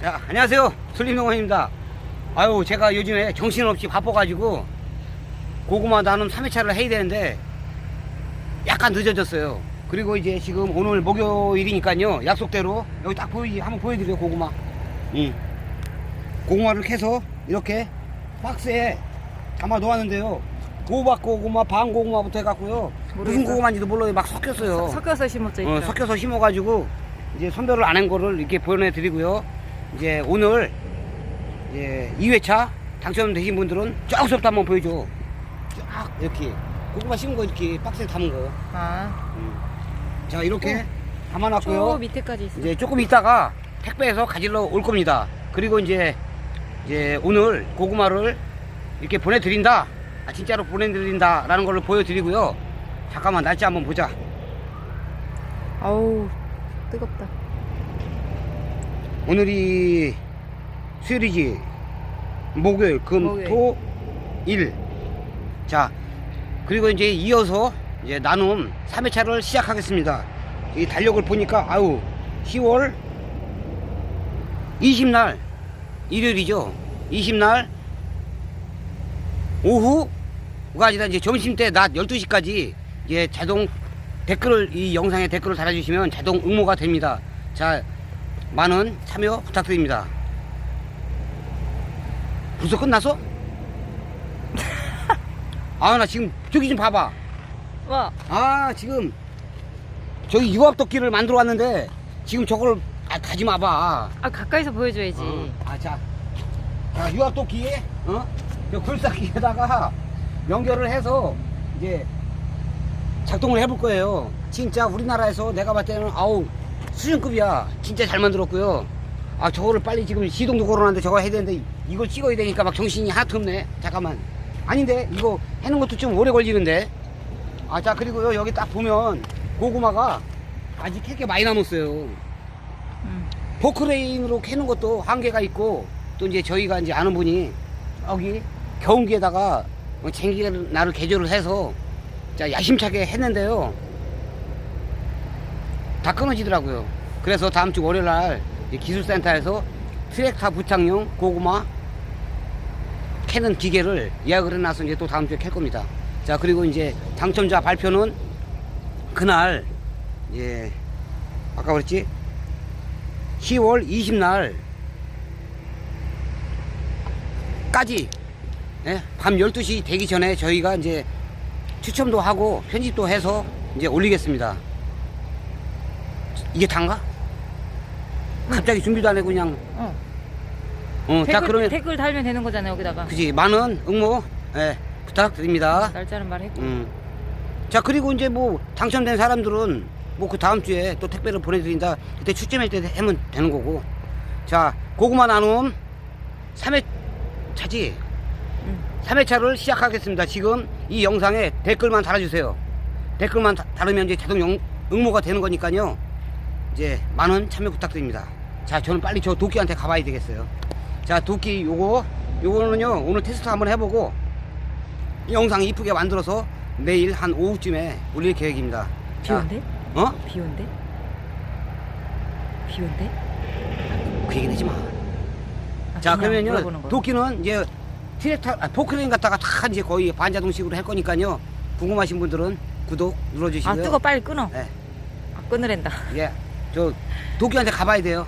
자, 안녕하세요. 슬림동원입니다. 아유, 제가 요즘에 정신없이 바빠가지고 고구마 나눔 3회차를 해야 되는데 약간 늦어졌어요. 그리고 이제 지금 오늘 목요일이니까요. 약속대로 여기 딱 보이, 한번 보여드려요, 고구마. 응. 고구마를 캐서 이렇게 박스에 담아 놓았는데요. 호박 고구마, 방 고구마부터 해갖고요. 무슨. 고구마인지도 몰라요. 막 섞였어요. 섞여서 심었죠. 어. 섞여서 심어가지고 이제 선별을 안 한 거를 이렇게 보내드리고요. 이제 오늘 이제 2회차 당첨되신 분들은 저기서부터 한번 보여줘. 쫙 이렇게 고구마 심은 거 이렇게 박스에 담은 거. 아, 자 이렇게 저 담아놨고요. 밑에까지 있어. 이제 조금 있다가 택배에서 가지러 올 겁니다. 그리고 이제 이제 오늘 고구마를 이렇게 보내드린다. 아, 진짜로 보내드린다라는 걸 보여드리고요. 잠깐만 날짜 한번 보자. 아우, 뜨겁다. 오늘이 수요일이지? 목요일 금. 토 일. 자 그리고 이제 이어서 이제 나눔 3회차를 시작하겠습니다. 이 달력을 보니까 아유 10월 20날 일요일이죠? 20날 오후가 아니라 이제 점심때 낮 12시까지 이제 자동 댓글을 이 영상에 댓글을 달아주시면 자동 응모가 됩니다. 자 많은 참여 부탁드립니다. 벌써 끝났어? 아, 나 지금 저기 좀 봐봐. 와, 아, 지금 저기 유압도끼를 만들어 왔는데 지금 저걸 아, 가지 마봐. 아 가까이서 보여줘야지. 어. 아, 자, 자 유압도끼에 어? 저 글싸기에다가 연결을 해서 이제 작동을 해볼 거예요. 진짜 우리나라에서 내가 봤을 때는 아우 수준급이야. 진짜 잘 만들었고요. 아 저거를 빨리 지금 시동도 걸어놨는데 저거 해야 되는데 이걸 찍어야 되니까 막 정신이 하나도 없네. 잠깐만. 아닌데 이거 해는 것도 좀 오래 걸리는데. 아 자 그리고요 여기 딱 보면 고구마가 아직 캐게 많이 남았어요. 음. 포크레인으로 캐는 것도 한계가 있고 또 이제 저희가 이제 아는 분이 여기 경운기에다가 쟁기나를 개조를 해서 자 야심차게 했는데요 다 끊어지더라고요 그래서 다음 주 월요일 날 기술센터에서 트랙터 부착용 고구마 캐는 기계를 예약을 해놔서 이제 또 다음 주에 캘 겁니다 자 그리고 이제 당첨자 발표는 그날 예 아까 그랬지 10월 20날 까지 예, 밤 12시 되기 전에 저희가 이제 추첨도 하고 편집도 해서 이제 올리겠습니다. 이게 단가? 갑자기 준비도 안 하고 그냥 어. 어, 댓글, 자 그러면 댓글 달면 되는 거잖아요 여기다가. 그지 많은 응모 예, 부탁드립니다. 날짜는 말했고. 음. 자 그리고 이제 뭐 당첨된 사람들은 뭐 그 다음 주에 또 택배를 보내드린다 그때 추첨할 때 하면 되는 거고 자 고구마 나눔 3회 차지 음. 3회차를 시작하겠습니다 지금 이 영상에 댓글만 달아주세요 댓글만 다- 달으면 이제 자동 영- 응모가 되는 거니까요 이제 많은 참여 부탁드립니다 자 저는 빨리 저 도끼한테 가봐야 되겠어요 자 도끼 요거 요거는요 오늘 테스트 한번 해보고 영상 이쁘게 만들어서 내일 한 오후쯤에 올릴 계획입니다 비 온대? 어? 비 온대? 비 온대? 그 얘기 내지 마. 아, 자, 그냥 물어보는 그러면요. 거. 도끼는 이제 트랙터, 아, 포크레인 갖다가 다 이제 거의 반자동식으로 할 거니까요. 궁금하신 분들은 구독 아 눌러주시고요. 뜨거 빨리 끊어. 네. 아 끊으랜다. 예. 저 도끼한테 가봐야 돼요.